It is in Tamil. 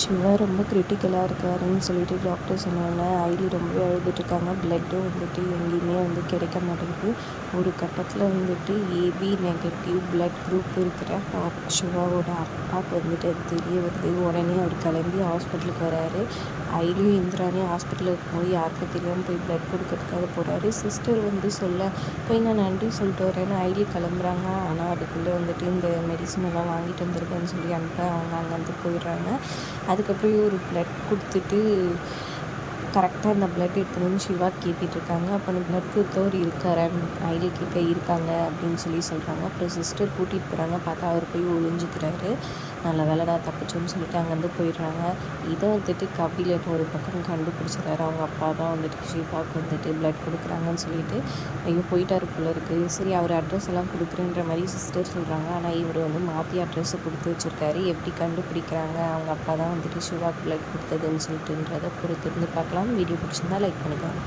சிவா ரொம்ப கிரிட்டிக்கலாக இருக்காருன்னு சொல்லிட்டு டாக்டர் சொன்னாங்க. ஐலி ரொம்பவே அழுதுட்டுருக்காங்க. ப்ளட்டும் வந்துட்டு எங்கேயுமே வந்து கிடைக்க மாட்டேங்குது. ஒரு கட்டத்தில் வந்துட்டு ஏபி நெகட்டிவ் ப்ளட் குரூப் இருக்கிற சிவாவோட அப்பாவுக்கு வந்துட்டு அது தெரிய வருது. உடனே அவர் கிளம்பி ஹாஸ்பிட்டலுக்கு வராரு. ஐலியும் இந்திராணி ஹாஸ்பிட்டலுக்கு போய் யாருக்கும் தெரியாமல் போய் ப்ளட் கொடுக்கறதுக்காக போகிறாரு சிஸ்டர் வந்து சொல்ல போய் நான் நன்றி சொல்லிட்டு வரேன்னு ஐலி கிளம்புறாங்க. ஆனால் அதுக்குள்ளே வந்துட்டு இந்த மெடிசன் எல்லாம் வாங்கிட்டு வந்திருக்கேன்னு சொல்லி அனுப்ப அவங்க அங்கேருந்து போயிடுறாங்க. அதுக்கப்புறம் ஒரு ப்ளட் கொடுத்துட்டு கரெக்டாக அந்த ப்ளட் எடுத்துணும்னு சிவா கேட்டுட்ருக்காங்க. அப்போ அந்த ப்ளட் கொடுத்தவர் இருக்கார் ஐடி கேட்க இருக்காங்க அப்படின்னு சொல்லி சொல்கிறாங்க அப்புறம் சிஸ்டர் கூட்டிகிட்டு போகிறாங்க பார்த்தா அவர் போய் ஒழிஞ்சுக்கிறாரு நல்ல வேலைடா தப்பிச்சோன்னு சொல்லிட்டு அங்கேருந்து போயிடுறாங்க. இதை வந்துட்டு கபிலன் ஒரு பக்கம் கண்டுபிடிச்சிடறாரு அவங்க அப்பா தான் வந்துட்டு ஷீபாவுக்கு வந்துட்டு ப்ளட் கொடுக்குறாங்கன்னு சொல்லிட்டு ஐயோ போயிட்டாரு போல இருக்குது சரி அவர் அட்ரஸ் எல்லாம் கொடுக்குறேன்ற மாதிரி சிஸ்டர் சொல்கிறாங்க ஆனால் இவர் வந்து மாற்றி அட்ரஸை கொடுத்து வச்சுருக்காரு. எப்படி கண்டுபிடிக்கிறாங்க? அவங்க அப்பா தான் வந்துட்டு சிவாவுக்கு ப்ளட் கொடுத்ததுன்னு சொல்லிட்டுன்றதை பொறுத்திருந்து பார்க்கலாம். வீடியோ பிடிச்சிருந்தா லைக் பண்ணிக்கலாம்